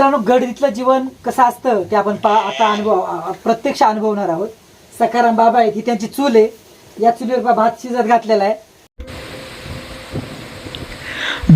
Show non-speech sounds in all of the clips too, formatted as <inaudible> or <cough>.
मित्रांनो गडीतलं जीवन कसं असतं ते आपण पा आता अनुभव प्रत्यक्ष अनुभवणार आहोत. सकाराम बाबा आहेत ही त्यांची चूल आहे. या चुलीवर बाबा भात शिजत घातलेला आहे.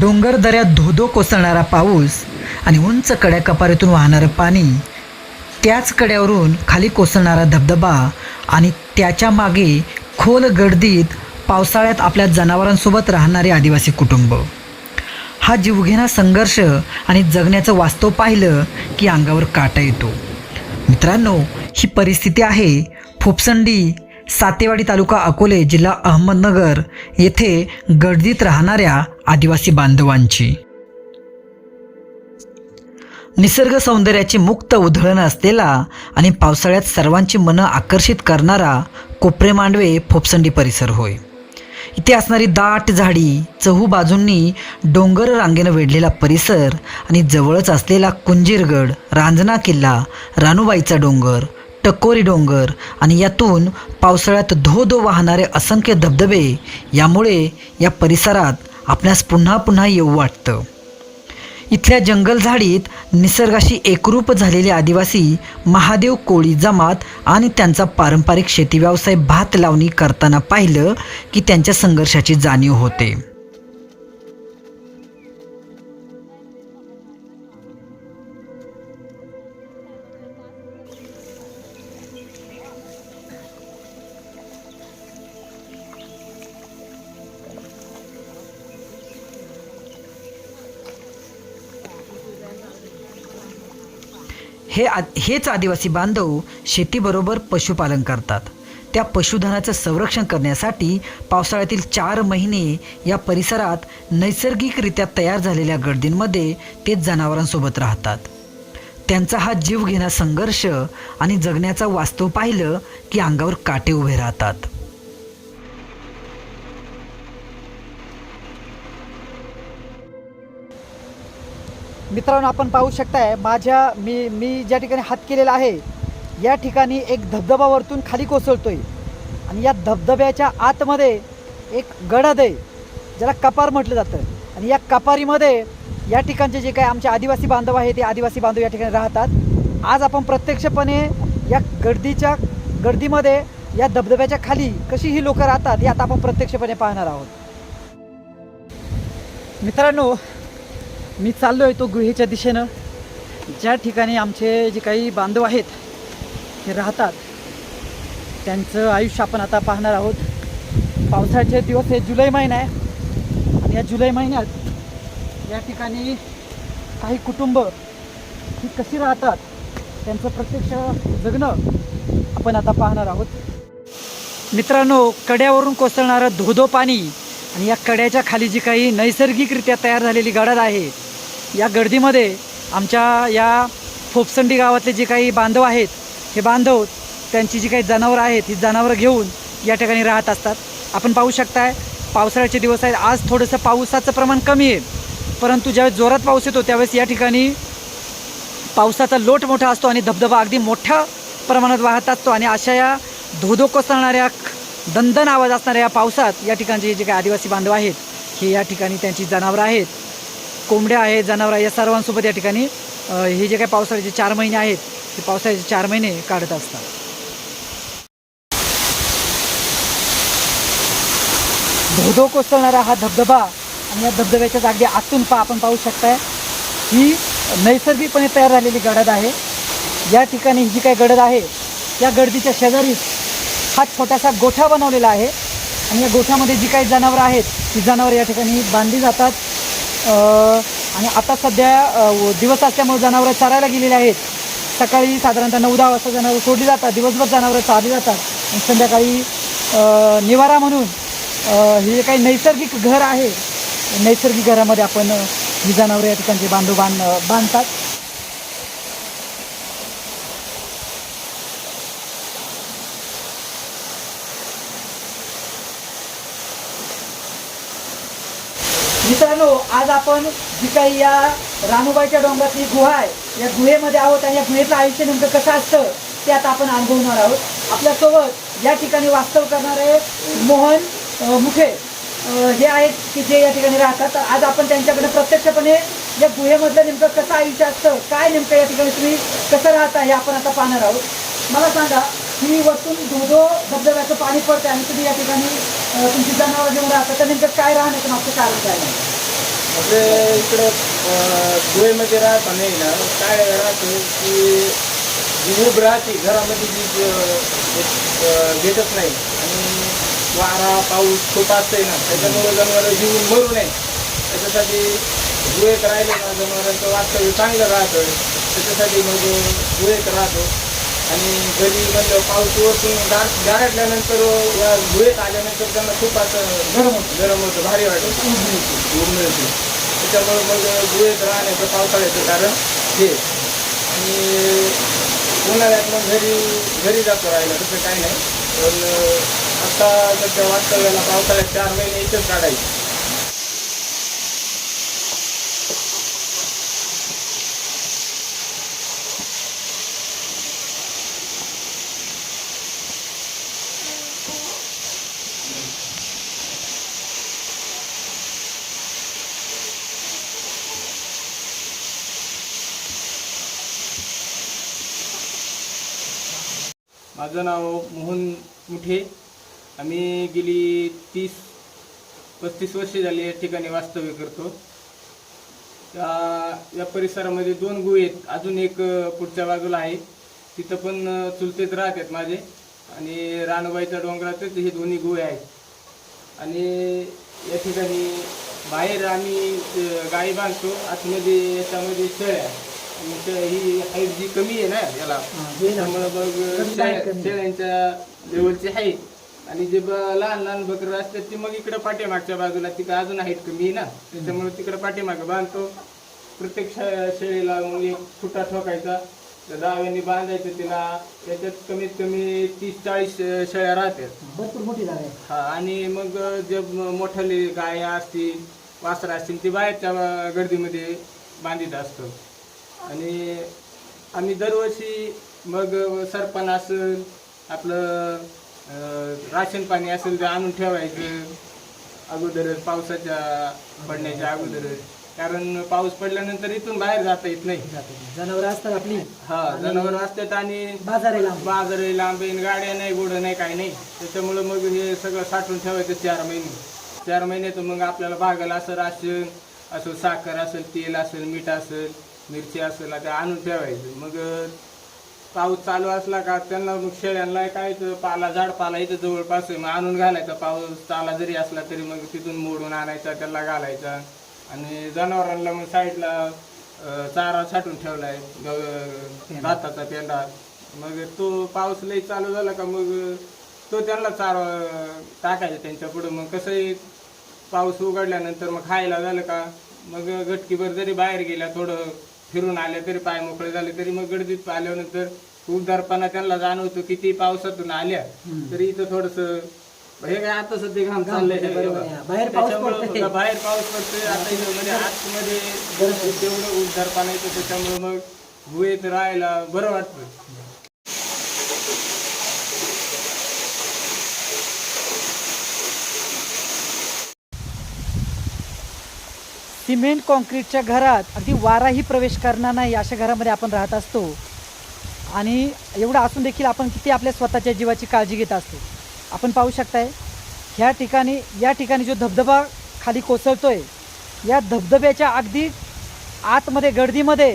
डोंगर दऱ्यात धोधो कोसळणारा पाऊस आणि उंच कड्या कपारीतून वाहणारं पाणी त्याच कड्यावरून खाली कोसळणारा धबधबा आणि त्याच्यामागे खोल गर्दीत पावसाळ्यात आपल्या जनावरांसोबत राहणारे आदिवासी कुटुंब. हा जीवघेणा संघर्ष आणि जगण्याचं वास्तव पाहिलं की अंगावर काटा येतो. मित्रांनो ही परिस्थिती आहे फुपसंडी सातेवाडी तालुका अकोले जिल्हा अहमदनगर येथे गर्दीत राहणाऱ्या आदिवासी बांधवांची. निसर्ग सौंदर्याची मुक्त उधळण असलेला आणि पावसाळ्यात सर्वांची मनं आकर्षित करणारा कोपरे मांडवे फोपसंडी परिसर होय. इथे असणारी दाट झाडी चहू बाजूंनी डोंगर रांगेनं वेढलेला परिसर आणि जवळच असलेला कुंजीरगड रांजना किल्ला रानुबाईचा डोंगर टकोरी डोंगर आणि यातून पावसाळ्यात धो धो वाहणारे असंख्य धबधबे यामुळे या परिसरात आपणास पुन्हा पुन्हा येऊ वाटतं. इथल्या जंगल झाडीत निसर्गाशी एकरूप झालेले आदिवासी महादेव कोळी जमात आणि त्यांचा पारंपरिक शेती व्यवसाय भात लावणी करताना पाहिलं की त्यांच्या संघर्षाची जाणीव होते. हे आ हेच आदिवासी बांधव शेतीबरोबर पशुपालन करतात. त्या पशुधनाचं संरक्षण करण्यासाठी पावसाळ्यातील चार महिने या परिसरात नैसर्गिकरित्या तयार झालेल्या गर्दींमध्ये ते जनावरांसोबत राहतात. त्यांचा हा जीव घेणा संघर्ष आणि जगण्याचा वास्तव पाहिलं की अंगावर काटे उभे राहतात. मित्रांनो आपण पाहू शकताय माझ्या मी मी ज्या ठिकाणी हात केलेला आहे या ठिकाणी एक धबधबा वरतून खाली कोसळतोय. आणि या धबधब्याच्या आतमध्ये एक गडद आहे ज्याला कपार म्हटलं जातं. आणि या कपारीमध्ये या ठिकाणचे जे काही आमचे आदिवासी बांधव आहे ते आदिवासी बांधव या ठिकाणी राहतात. आज आपण प्रत्यक्षपणे या गर्दीच्या गर्दीमध्ये या धबधब्याच्या खाली कशी ही लोकं राहतात हे आता आपण प्रत्यक्षपणे पाहणार आहोत. मित्रांनो मी चाललो आहे तो गुहेच्या दिशेनं. ज्या ठिकाणी आमचे जे काही बांधव आहेत ते राहतात. त्यांचं आयुष्य आपण आता पाहणार आहोत. पावसाळ्याचे दिवस हे जुलै महिना आहे. आणि या जुलै महिन्यात या ठिकाणी काही कुटुंब ही कशी राहतात त्यांचं प्रत्यक्ष जगणं आपण आता पाहणार आहोत. मित्रांनो कड्यावरून कोसळणारं धोधो पाणी आणि या कड्याच्या खाली जी काही नैसर्गिकरित्या तयार झालेली गडद आहे या गर्दीमध्ये आमच्या या फोपसंडी गावातले जे काही बांधव आहेत हे बांधव त्यांची जी काही जनावरं आहेत ही जनावरं घेऊन या ठिकाणी राहत असतात. आपण पाहू शकताय पावसाळ्याचे दिवस आहेत. आज थोडंसं पावसाचं प्रमाण कमी आहे. परंतु ज्यावेळेस जोरात पाऊस येतो त्यावेळेस या ठिकाणी पावसाचा लोट मोठा असतो आणि धबधबा अगदी मोठ्या प्रमाणात वाहत असतो आणि अशा या धोधो कोसळणाऱ्या दंदन आवाज असणाऱ्या या पावसात या ठिकाणचे जे काही आदिवासी बांधव आहेत हे या ठिकाणी त्यांची जनावरं आहेत. कोंबड्या आहेत जनावरं या सर्वांसोबत या ठिकाणी हे जे काही पावसाळ्याचे चार महिने आहेत ते पावसाळ्याचे चार महिने काढत असतात. धोधो कोसळणारा हा धबधबा आणि या धबधब्याच्या जागी आतून पा आपण पाहू शकताय ही नैसर्गिकपणे तयार झालेली गडद आहे. या ठिकाणी जी काही गडद आहे या गडदीच्या शेजारीच हा छोटासा गोठा बनवलेला आहे. आणि या गोठ्यामध्ये जी काही जनावरं आहेत ती जनावरं या ठिकाणी बांधली जातात. आणि आता सध्या दिवस असल्यामुळे जनावरं चरायला गेलेली आहेत. सकाळी साधारणतः नऊ दहा वाजता जनावरं सोडली जातात. दिवसभर जनावरं चालली जातात. आणि संध्याकाळी निवारा म्हणून हे जे काही नैसर्गिक घर आहे नैसर्गिक घरामध्ये आपण ही जनावरं या ठिकाणचे बांधव बांध बांधतात मित्रांनो आज आपण जी काही या रानुबाईच्या डोंगरातली गुहा आहे या गुहेमध्ये आहोत आणि या गुहेचं आयुष्य नेमकं कसं असतं ते आता आपण अनुभवणार आहोत. आपल्यासोबत या ठिकाणी वास्तव करणारे मोहन मुखे हे आहेत की जे या ठिकाणी राहतात. तर आज आपण त्यांच्याकडे प्रत्यक्षपणे या गुहेमधलं नेमकं कसं आयुष्य असतं काय नेमकं या ठिकाणी तुम्ही कसं राहता हे आपण आता पाहणार आहोत. मला सांगा की वरतून धोधो धबधब्याचं पाणी पडतं आणि तुम्ही या ठिकाणी तुमची जनावर घेऊन राहता तर नेमकं काय राहण्याचं मागचं कारण काय आहे? आपले इकडं अं, राहता नाही ना काय राहतं की जी ऊब राहते घरामध्ये जी भेटत नाही. आणि वारा पाऊस खूप असतंय ना त्याच्यामुळे जनावरं जीवन मरू नये. त्याच्यासाठी गुहेत राहिले ना जनावरांचं वास्तव्य चांगलं राहतं त्याच्यासाठी मग गुहेत राहतो. आणि घरी म्हणलं पाऊस वरतून गार गारटल्यानंतर या गुहेत आल्यानंतर त्यांना खूप असं गरम होतं. गरम होतं भारी वाटतं ऊब मिळते त्याच्यामुळे मग गुहेत राहण्याचं पावसाळ्याचं कारण हे. आणि उन्हाळ्यात मग घरी घरी जातो राहिलं तसं काही नाही. पण आता सध्या वास्तव्याला पावसाळ्यात चार महिने इथंच काढायचे. माझं नाव मोहन मुठे. आम्ही गेली तीस पस्तीस वर्षे झाली या ठिकाणी वास्तव्य करतो. त्या या परिसरामध्ये दोन गुहे आहेत. अजून एक पुढच्या बाजूला आहे. तिथं पण अ, चुलतेच राहतात माझे आणि रानबाईच्या डोंगरातच हे दोन्ही गुहे आहेत. आणि या ठिकाणी बाहेर आम्ही गाई बांधतो. आतमध्ये याच्यामध्ये शेळ्या शे- ही हाईट जी कमी आहे ना याला. त्यामुळे मग. शेळ्यांच्या लेवलची आहे आणि जे लहान लहान बकरं असतात ती मग इकडे पाठीमागच्या बाजूला तिकडे अजून हाईट कमी आहे ना. त्याच्यामुळे तिकडे पाठीमागे बांधतो. प्रत्येक शेळीला मग एक फुटा ठोकायचा. त्या दाव्यांनी बांधायचं तिला. त्याच्यात कमीत कमी तीस चाळीस शेळ्या राहतात. भरपूर मोठी हा आणि मग जे मोठाले गाय असतील वासरं असतील ते बाहेरच्या गर्दीमध्ये बांधित असतो. आणि आम्ही दरवर्षी मग सरपण असेल आपलं राशन पाणी असेल ते आणून ठेवायचं. अगोदरच पावसाच्या पडण्याच्या अगोदरच कारण पाऊस पडल्यानंतर इथून बाहेर जाता येत नाही. जनावरं असतात आपली. हा जनावर असतात आणि बाजार लांब. बाजार लांब आहे गाड्या नाही गोडं नाही काही नाही. त्याच्यामुळं मग हे सगळं साठवून ठेवायचं चार महिने. चार महिन्यात मग आपल्याला भागायला असं राशन असं साखर असेल तेल असेल मीठ असेल. मिरची असेल ते आणून ठेवायचं. मग पाऊस चालू असला का त्यांना मग शेळ्यांना काय पाला झाड पाला इथं जवळपास आहे. मग आणून घालायचा. पाऊस चाला जरी असला तरी मग तिथून मोडून आणायचा त्याला घालायचा. आणि जनावरांना मग साईडला चारा साठवून ठेवलाय. गव- भाताचा पेंडा मग तो पाऊस लई चालू झाला का मग तो त्यांना चारा टाकायचा त्यांच्या पुढं. मग कसंही पाऊस उघडल्यानंतर मग खायला झालं का मग गटकीभर जरी बाहेर गेल्या थोडं फिरून आल्या तरी पाय मोकळे झाले तरी मग गर्दीत आल्यानंतर उबदारपणा त्यांना जाणवतो किती पावसातून आल्या. तरी इथं थोडस हे काय आता सध्या घाम चाललंय. बाहेर पाऊस पडतोय. बाहेर पाऊस पडतोय. आता इथं म्हणजे आतमध्ये तेवढं उबदारपणा येतो त्याच्यामुळे मग गुहेत राहायला बरं वाटतं. सिमेंट कॉन्क्रीटच्या घरात अगदी वाराही प्रवेश करणार नाही अशा घरामध्ये आपण राहत असतो. आणि एवढं असून देखील आपण किती आपल्या स्वतःच्या जीवाची काळजी घेत असतो. आपण पाहू शकताय ह्या ठिकाणी या ठिकाणी जो धबधबा खाली कोसळतोय या धबधब्याच्या अगदी आतमध्ये गर्दीमध्ये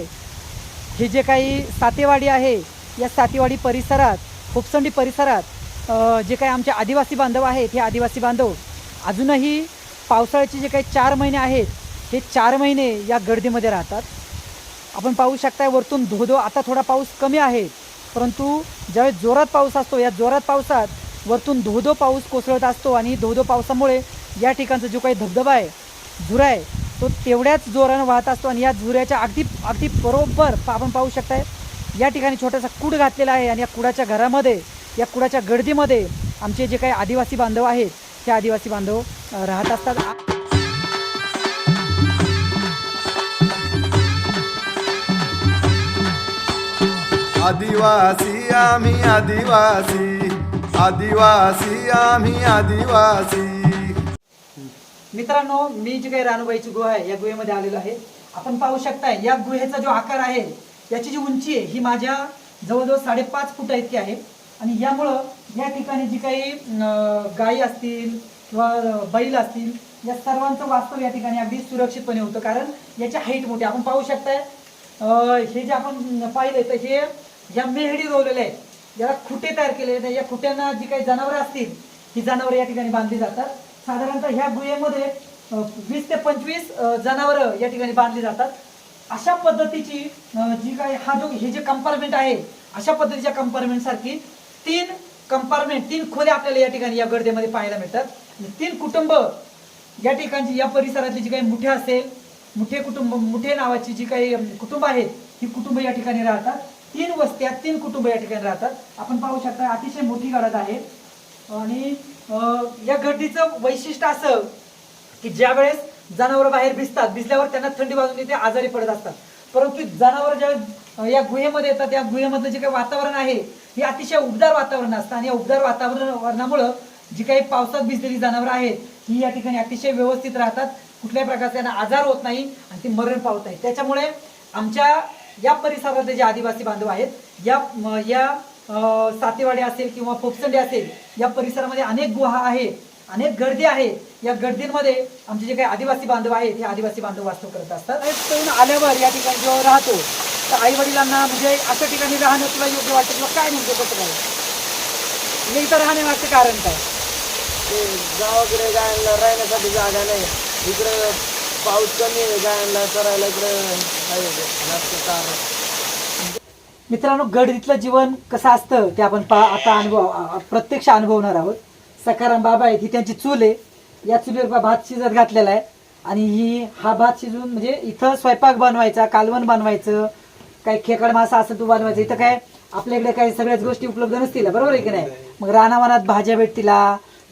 हे जे काही सातेवाडी आहे या सातेवाडी परिसरात खोपसंडी परिसरात जे काही आमचे आदिवासी बांधव आहेत हे आदिवासी बांधव अजूनही पावसाळ्याचे जे काही चार महिने आहेत हे चार महिने या गर्दीमध्ये राहतात. आपण पाहू शकताय वरतून धोधो आता थोडा पाऊस कमी आहे. परंतु ज्यावेळेस जोरात पाऊस असतो या जोरात पावसात वरतून धोधो पाऊस कोसळत असतो आणि धोधो पावसामुळे या ठिकाणचा जो काही धबधबा आहे झुरा आहे तो तेवढ्याच जोरानं वाहत असतो आणि या झुऱ्याच्या अगदी अगदी बरोबर पा- आपण पाहू शकताय या ठिकाणी छोटासा कूड घातलेला आहे आणि या कुडाच्या घरामध्ये या कुडाच्या गर्दीमध्ये आमचे जे काही आदिवासी बांधव आहेत ते आदिवासी बांधव राहत असतात. आदिवासी आम्ही आदिवासी. आदिवासी आम्ही आदिवासी. मित्रांनो मी जी काही रानूबाईची गुहा आहे या गुहेमध्ये आलेलो आहे. आपण पाहू शकताय या गुहेचा जो आकार आहे याची जी उंची आहे ही माझ्या जवळजवळ साडेपाच फुटा इतकी आहे. आणि यामुळं या ठिकाणी जी काही गायी असतील किंवा बैल असतील या सर्वांचं वास्तव या ठिकाणी अगदी सुरक्षितपणे होतं. कारण याची हाईट मोठी आपण पाहू शकताय हे जे आपण पाहिलं तर हे या मेहडी रोवलेल्या आहेत. याला खुटे तयार केलेले आहेत. या खुट्यांना जी काही जनावरं असतील ही जनावरं या ठिकाणी बांधली जातात. साधारणतः ह्या गुहेमध्ये वीस ते पंचवीस जनावरं या ठिकाणी बांधली जातात. अशा पद्धतीची जी काही हा जो हे जे कंपार्टमेंट आहे अशा पद्धतीच्या कंपार्टमेंट सारखी तीन कंपार्टमेंट तीन खोल्या आपल्याला या ठिकाणी या गर्दीमध्ये पाहायला मिळतात. तीन कुटुंब या ठिकाणची या परिसरातली जी काही मुठे असेल मुठे कुटुंब मुठे नावाची जी काही कुटुंब आहेत ही कुटुंब या ठिकाणी राहतात. तीन वस्त्या तीन कुटुंब या ठिकाणी राहतात. आपण पाहू शकता अतिशय मोठी गडद आहे आणि या गर्दीचं वैशिष्ट्य असं की ज्या वेळेस जनावर बाहेर भिजतात भिजल्यावर त्यांना थंडी वाजून ते आजारी पडत असतात. परंतु जनावर ज्या या गुहेमध्ये येतात या गुहेमधलं जे काही वातावरण आहे हे अतिशय उबदार वातावरण असतं. आणि या उबदार वातावरणामुळं जी काही पावसात भिजलेली जनावरं आहेत ही या ठिकाणी अतिशय व्यवस्थित राहतात. कुठल्याही प्रकारचा त्यांना आजार होत नाही आणि ती मरण पावत नाही. त्याच्यामुळे आमच्या या परिसरातले जे आदिवासी बांधव आहेत या या सातेवाडी असेल किंवा फोपसंडे असेल या परिसरामध्ये अनेक गुहा आहेत अनेक गर्दी आहे. या गर्दींमध्ये आमचे जे काही आदिवासी बांधव आहेत हे आदिवासी बांधव वास्तव करत असतात. आणि तरुण आल्यावर या ठिकाणी जेव्हा राहतो तर आई वडिलांना म्हणजे अशा ठिकाणी राहणं तुला योग्य वाटतं किंवा काय नेमकं कसं काय? म्हणजे इथं राहण्यामागचं कारण काय? ते गावाकडे गायांना राहण्यासाठी जागा नाही. इकडं पाऊस कमी आहे गायांना चरायला इकडं आहे मित्रांनो गडीतलं जीवन कसं असतं ते आपण पा आता अनुभव प्रत्यक्ष अनुभवणार आहोत. सकाराम बाबा आहेत ही त्यांची चूल आहे. या चुलीवर भात शिजत घातलेला आहे. आणि ही हा भात शिजून म्हणजे इथं स्वयंपाक बनवायचा कालवण बनवायचं काही खेकड मासा असं तू बनवायचं. इथं काय आपल्याकडे काही सगळ्याच गोष्टी उपलब्ध नसतील बरोबर आहे की नाही? मग रानावनात भाज्या भेटतील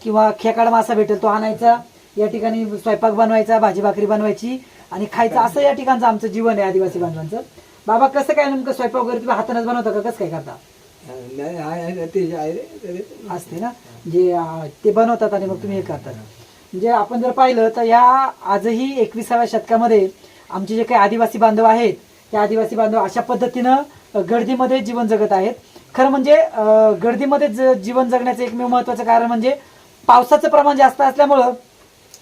किंवा खेकड मासा भेटेल तो आणायचा. या ठिकाणी स्वयंपाक बनवायचा भाजी भाकरी बनवायची. आणि खायचं असं या ठिकाणचं आमचं जीवन आहे आदिवासी बांधवांचं. बाबा कसं काय नेमकं स्वयंपाक वगैरे तुम्ही हातानेच बनवता का? कसं काय करता? असते ना? जे ते बनवतात आणि मग तुम्ही हे करतात म्हणजे आपण जर पाहिलं तर या आजही एकविसाव्या शतकामध्ये आमचे जे काही आदिवासी बांधव आहेत त्या आदिवासी बांधव अशा पद्धतीनं गर्दीमध्ये जीवन जगत आहेत. खरं म्हणजे गर्दीमध्ये ज- जीवन जगण्याचं एकमेव महत्वाचं कारण म्हणजे पावसाचं प्रमाण जास्त असल्यामुळं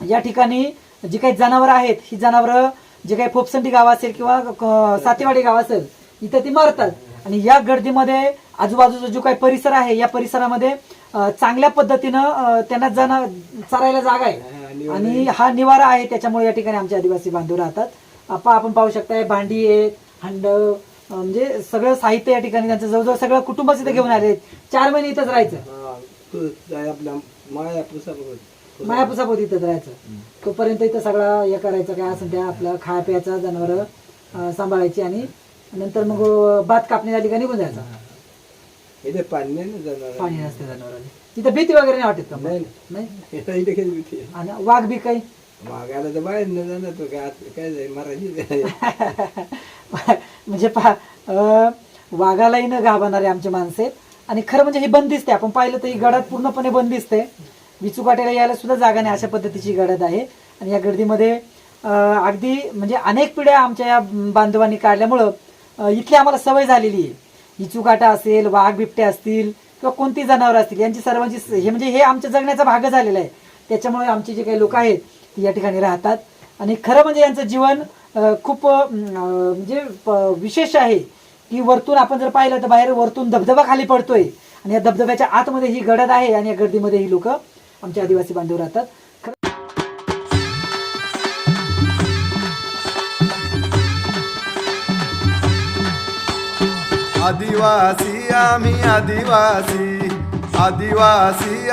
या ठिकाणी जी काही जनावरं आहेत ही जनावरं जे काही फोपसंडी गाव असेल किंवा सातेवाडी गाव असेल इथं ती मरतात. आणि या गर्दीमध्ये आजूबाजूचा जो काही परिसर आहे या परिसरामध्ये चांगल्या पद्धतीनं त्यांना जना चरायला जागा आहे. आणि हा निवारा आहे त्याच्यामुळे या ठिकाणी आमचे आदिवासी बांधव राहतात. आपण पाहू शकताय भांडी आहेत हंड म्हणजे सगळं साहित्य या ठिकाणी त्यांचं जवळजवळ सगळं कुटुंबच इथे घेऊन आले चार महिने इथंच राहायचं. मायापुसापोत इथंच राहायचं तोपर्यंत इथं सगळं हे करायचं काय असेल त्या आपलं खाया प्यायचं जनावर सांभाळायची आणि नंतर मग भात कापणी झाली का निघून जायचं. इथे पाणी नाही ना पाणी नसते जनावरांनी. तिथं भीती वगैरे नाही वाटत का मग? नाही. नाही. इथं इथे काही भीती आहे. आणि वाघ बी काही? मागायला तर बाहेर न जाणार तो काय आत- काय जाईल मराठी <laughs> म्हणजे पहा अं, वाघालाही न घाबरणारे आमचे माणसे आणि खरं म्हणजे ही बंदिस्त आहे. आपण पाहिलं तर ही गडात पूर्णपणे बंदिस्त आहे. विचुकाट्याला यायला सुद्धा जागा नाही अशा पद्धतीची गडद आहे. आणि या गर्दीमध्ये अगदी म्हणजे अनेक पिढ्या आमच्या या बांधवांनी काढल्यामुळं इथली आम्हाला सवय झालेली आहे. विचुकाटा असेल वाघ बिबटे असतील किंवा कोणती जनावरं असतील यांची सर्वांची स- हे म्हणजे हे आमच्या जगण्याचा भाग झालेला आहे. त्याच्यामुळे आमचे जे काही लोक आहेत ते या ठिकाणी राहतात. आणि खरं म्हणजे यांचं जीवन खूप म्हणजे प- विशेष आहे की वरतून आपण जर पाहिलं तर बाहेर वरतून धबधबा खाली पडतोय. आणि या धबधब्याच्या आतमध्ये ही गडद आहे आणि या गर्दीमध्ये ही लोक आमचे आदिवासी बांधव राहतात. आदिवासी आम्ही आदिवासी. आदिवासी